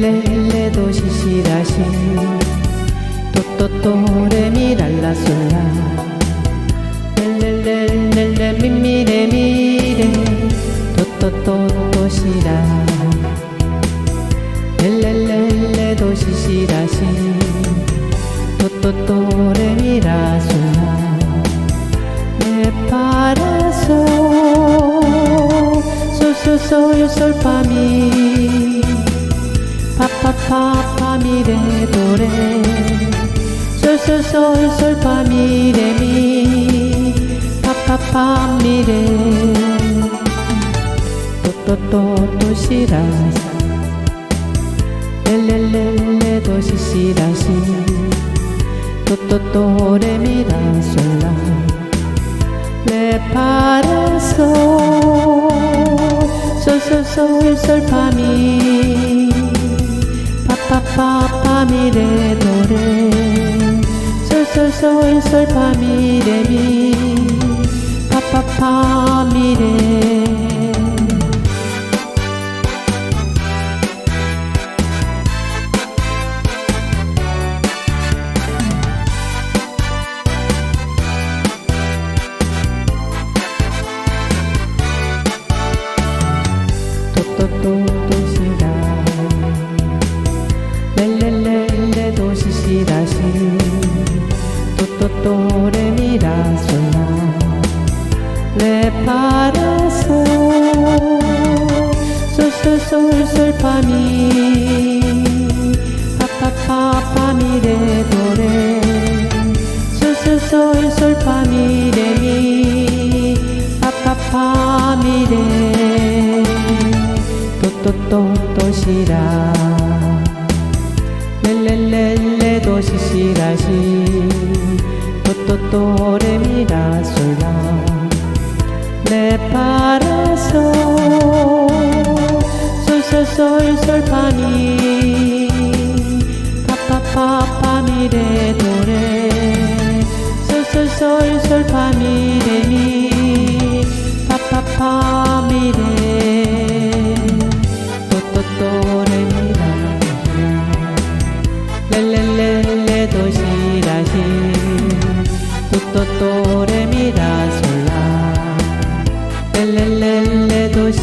레레레도 시시라시 또또또 레미 랄라솔라 레레레레레미미레 미레 또또또또시라 레레레레도 시시라시 또또또 레미 라솔라 내 파라솔 소소소 요솔 파미 파파파파미레 도레 솔솔솔솔 파미레미 파파파미레 또또또 도시라시 렐렐렐레 도시시라시 또또또 레미라솔라 레파라솔 솔솔솔솔 파미 파파파파미레 도레 솔솔솔솔 파미레미. 파파파미레 또 레파라솔 솔솔솔솔파미 파파파파미레 도레 솔솔솔솔파미레미 파파파미레 또또또 도시라. 렐렐렐레 도시시라시. 또또또 레미라 솔라 레파라솔 솔솔솔솔파미 파파파파미레 도레 솔솔솔솔 파미레미 파파파미레 또또또 레미라 렐렐렐레 도시라시 또또또 레 el, el, dos.